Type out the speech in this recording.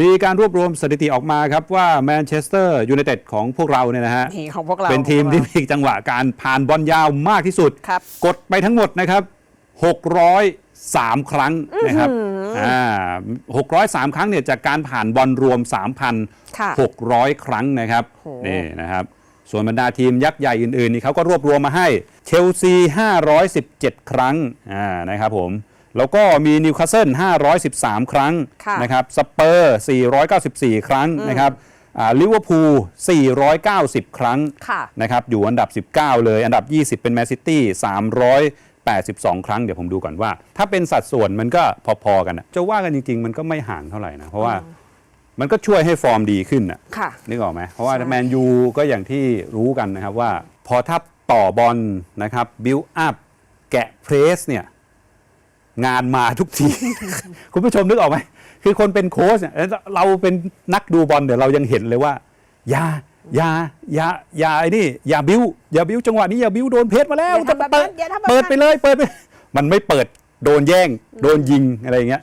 มีการรวบรวมสถิติออกมาครับว่าแมนเชสเตอร์ยูไนเต็ดของพวกเราเนี่ยนะฮะนี่ของพวกเราเป็นทีมของพวที่กเรามีจังหวะการผ่านบอลยาวมากที่สุด ครับ กดไปทั้งหมดนะครับ 603 ครั้งนะครับอ่า603 ครั้งเนี่ยจากการผ่านบอลรวม ค่ะ3,600 ครั้งนะครับโห นี่นะครับ ส่วนบรรดาทีมยักษ์ใหญ่อื่นๆนี่เขาก็รวบรวมมาให้เชลซี 517 ครั้งอ่านะครับผม แล้วก็มีนิวคาสเซิล513 ครั้งค่ะนะครับสเปอร์ 494 ครั้งนะครับอ่าลิเวอร์พูล 490 ครั้งค่ะนะครับอยู่อันดับ 19 เลย อันดับ 20 เป็นแมนซิตี้ 382 ครั้ง เดี๋ยวผมดูก่อนว่า ถ้าเป็นสัดส่วนมันก็พอๆกันนะจะว่ากันจริง ๆ มันก็ไม่ห่างเท่าไหร่นะ เพราะว่ามันก็ช่วยให้ฟอร์มดีขึ้นนะค่ะนึกออกไหมเพราะว่าใช่แมนยูก็อย่างที่รู้กันนะครับว่า พอถ้าต่อบอลนะครับบิลอัพแกะเพรสเนี่ย งานมาทุกที คุณผู้ชมนึกออกไหมคือคนเป็นโค้ชเนี่ยเราเป็นนักดูบอลเดี๋ยวเรายังเห็นเลยว่า อย่าอย่าอย่าอย่าไอ้นี่ อย่าบิวอย่าบิวจังหวะนี้อย่าบิวโดนเพรสมาแล้วอย่าทำแบบนั้นเปิดอย่าทำแบบนั้น เปิดไปเลยเปิดไป มันไม่เปิดโดนแย่ง โดนยิงอะไรอย่างเงี้ย